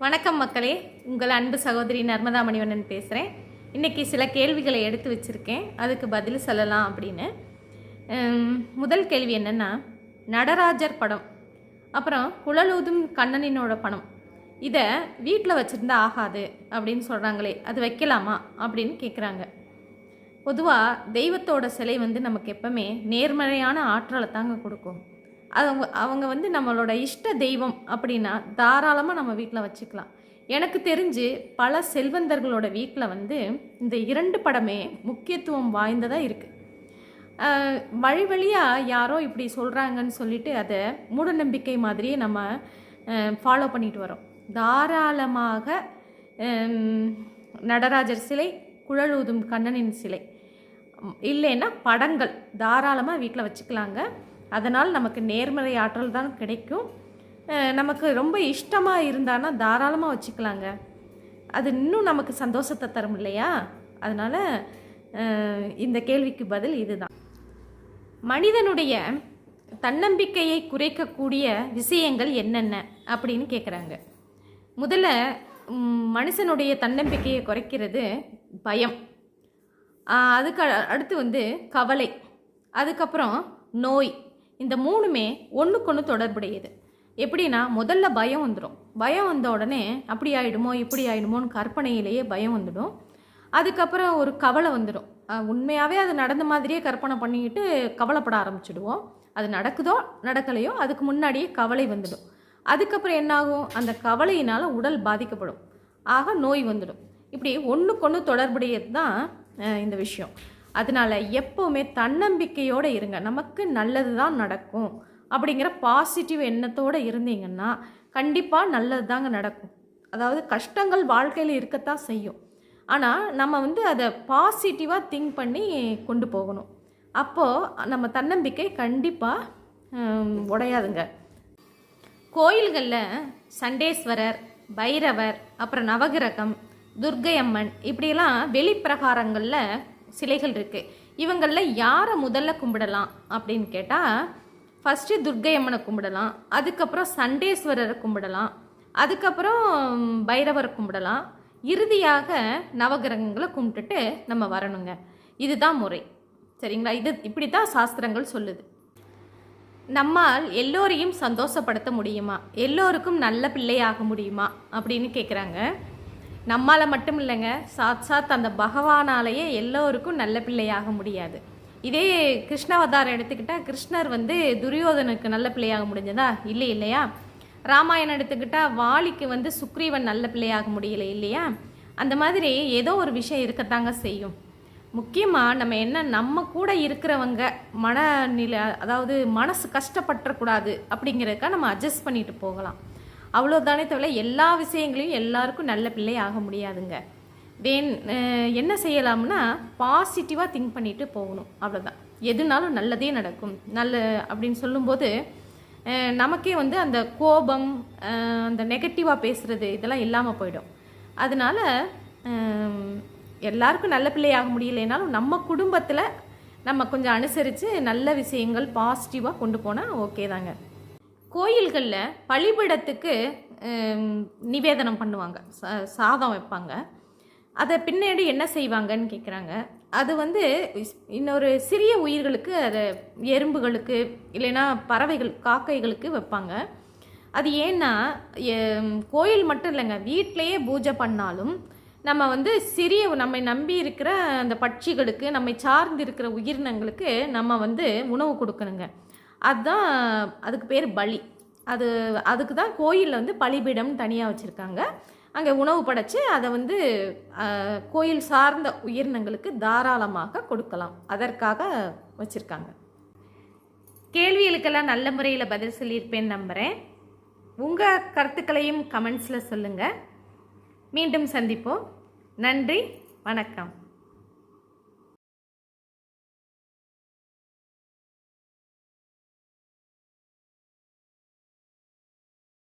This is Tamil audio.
வணக்கம் மக்களே. உங்கள் அன்பு சகோதரி நர்மதா மணிவண்ணன் பேசுகிறேன் இன்றைக்கி சில கேள்விகளை எடுத்து வச்சுருக்கேன். அதுக்கு பதில் சொல்லலாம் அப்படின்னு. முதல் கேள்வி என்னென்னா நடராஜர் படம் அப்புறம் குழலூதும் கண்ணனினோட படம் இதை வீட்டில் வச்சுருந்தா ஆகாது அப்படின்னு சொல்கிறாங்களே அது வைக்கலாமா அப்படின்னு கேட்குறாங்க பொதுவாக தெய்வத்தோட சிலை வந்து நமக்கு எப்பவுமே நேர்மறையான ஆற்றலை தாங்க கொடுக்கும். அவங்க அவங்க வந்து நம்மளோட இஷ்ட தெய்வம் அப்படின்னா தாராளமாக நம்ம வீட்டில் வச்சுக்கலாம். எனக்கு தெரிஞ்சு பல செல்வந்தர்களோட வீட்டில் வந்து இந்த இரண்டு படமே முக்கியத்துவம் வாய்ந்ததாக இருக்குது வழி வழியாக யாரோ இப்படி சொல்கிறாங்கன்னு சொல்லிட்டு அதை மூடநம்பிக்கை மாதிரியே நம்ம ஃபாலோ பண்ணிட்டு வரோம். தாராளமாக நடராஜர் சிலை குழலூதும் கண்ணனின் சிலை. இல்லைன்னா படங்கள் தாராளமாக வீட்டில் வச்சுக்கலாங்க. அதனால் நமக்கு நேர்மறை ஆற்றல் தான் கிடைக்கும். நமக்கு ரொம்ப இஷ்டமாக இருந்தான்னா தாராளமாக வச்சுக்கலாங்க. அது இன்னும் நமக்கு சந்தோஷத்தை தரும் இல்லையா? அதனால் இந்த கேள்விக்கு பதில் இதுதான். மனிதனுடைய தன்னம்பிக்கையை குறைக்கக்கூடிய விஷயங்கள் என்னென்ன அப்படின்னு கேட்குறாங்க முதல்ல மனுஷனுடைய தன்னம்பிக்கையை குறைக்கிறது பயம். அதுக்கு அடுத்து வந்து கவலை. அதுக்கப்புறம் நோய். இந்த மூணுமே ஒன்றுக்கொன்று தொடர்புடையது. எப்படின்னா முதல்ல பயம் வந்துடும் பயம் வந்த உடனே அப்படி ஆகிடுமோ இப்படி ஆயிடுமோன்னு கற்பனையிலேயே பயம் வந்துடும். அதுக்கப்புறம் ஒரு கவலை வந்துடும் உண்மையாகவே அது நடந்த மாதிரியே கற்பனை பண்ணிக்கிட்டு கவலைப்பட ஆரம்பிச்சிடுவோம். அது நடக்குதோ நடக்கலையோ அதுக்கு முன்னாடியே கவலை வந்துடும். அதுக்கப்புறம் என்னாகும்? அந்த கவலையினால் உடல் பாதிக்கப்படும். ஆக நோய் வந்துடும். இப்படி ஒன்றுக்கொன்று தொடர்புடையது தான் இந்த விஷயம். அதனால எப்போவுமே தன்னம்பிக்கையோடு இருங்க. நமக்கு நல்லது தான் நடக்கும். அப்படிங்கிற பாசிட்டிவ் எண்ணத்தோடு இருந்தீங்கன்னா கண்டிப்பாக நல்லது தாங்க நடக்கும். அதாவது கஷ்டங்கள் வாழ்க்கையில் இருக்கத்தான் செய்யும். ஆனால் நம்ம வந்து அதை பாசிட்டிவாக திங்க் பண்ணி கொண்டு போகணும். அப்போது நம்ம தன்னம்பிக்கை கண்டிப்பாக உடையாதுங்க. கோயில்களில் சண்டேஸ்வரர் பைரவர் அப்புறம் நவகிரகம் துர்க்கை அம்மன் இப்படியெல்லாம் வெளிப்பிரகாரங்களில் சிலைகள் இருக்குது இவங்களில் யாரை முதல்ல கும்பிடலாம் அப்படின்னு கேட்டால் ஃபஸ்ட்டு துர்க்கை அம்மனை கும்பிடலாம் அதுக்கப்புறம் சண்டேஸ்வரரை கும்பிடலாம் அதுக்கப்புறம் பைரவரை கும்பிடலாம். இறுதியாக நவகிரகங்களை கும்பிட்டுட்டு நம்ம வரணுங்க. இதுதான் முறை. சரிங்களா? இது இப்படி தான் சாஸ்திரங்கள் சொல்லுது. நம்மால் எல்லோரையும் சந்தோஷப்படுத்த முடியுமா? எல்லோருக்கும் நல்ல பிள்ளையாக முடியுமா? அப்படின்னு கேட்குறாங்க நம்மால் மட்டும் இல்லைங்க சாத் சாத் அந்த பகவானாலேயே எல்லோருக்கும் நல்ல பிள்ளையாக முடியாது. இதே கிருஷ்ணவதாரம் எடுத்துக்கிட்டால் கிருஷ்ணர் வந்து துரியோதனுக்கு நல்ல பிள்ளையாக முடிஞ்சதா? இல்லை இல்லையா? ராமாயணம் எடுத்துக்கிட்டால் வாலிக்கு வந்து சுக்ரீவன் நல்ல பிள்ளையாக முடியல இல்லையா? அந்த மாதிரி ஏதோ ஒரு விஷயம் இருக்கத்தாங்க செய்யும். முக்கியமாக நம்ம என்ன நம்ம கூட இருக்கிறவங்க மனநிலை அதாவது மனசு கஷ்டப்பட்டுறக்கூடாது அப்படிங்கிறதுக்காக நம்ம அட்ஜஸ்ட் பண்ணிட்டு போகலாம். அவ்வளோதானே தவிர எல்லா விஷயங்களையும் எல்லாருக்கும் நல்ல பிள்ளை ஆக முடியாதுங்க. வேன் என்ன செய்யலாம்னா பாசிட்டிவாக திங்க் பண்ணிட்டு போகணும். அவ்வளோதான் எதுனாலும் நல்லதே நடக்கும். நல்ல அப்படின்னு சொல்லும்போது நமக்கே வந்து அந்த கோபம் அந்த நெகட்டிவாக பேசுகிறது இதெல்லாம் இல்லாமல் போயிடும். அதனால எல்லாருக்கும் நல்ல பிள்ளையாக முடியலைனாலும் நம்ம குடும்பத்தில் நம்ம கொஞ்சம் அனுசரித்து நல்ல விஷயங்கள் பாசிட்டிவாக கொண்டு போனால் ஓகே தாங்க. கோயில்களில் பழிபடத்துக்கு நிவேதனம் பண்ணுவாங்க. சா- சாதம் வைப்பாங்க. அதை பின்னாடி என்ன செய்வாங்கன்னு கேட்குறாங்க அது வந்து இன்னொரு சிறிய உயிர்களுக்கு அதை எறும்புகளுக்கு இல்லைன்னா பறவைகள் காக்கைகளுக்கு வைப்பாங்க. அது ஏன்னா கோயில் மட்டும் இல்லைங்க. வீட்டிலையே பூஜை பண்ணாலும் நம்ம வந்து சிறிய நம்மை நம்பி இருக்கிற அந்த பட்சிகளுக்கு நம்மை சார்ந்து இருக்கிற உயிரினங்களுக்கு நம்ம வந்து உணவு கொடுக்கணுங்க. அதுதான் அதுக்கு பேர் பலி. அது அதுக்கு தான் கோயிலில் வந்து பலிபீடம் தனியாக வச்சுருக்காங்க. அங்கே உணவு படைச்சு அதை வந்து கோயில் சார்ந்த உயிரினங்களுக்கு தாராளமாக கொடுக்கலாம். அதற்காக வச்சுருக்காங்க. கேள்விகளுக்கெல்லாம் நல்ல முறையில் பதில் சொல்லியிருப்பேன்னு நம்புகிறேன் உங்கள் கருத்துக்களையும் கமெண்ட்ஸில் சொல்லுங்கள் மீண்டும் சந்திப்போம். நன்றி வணக்கம்.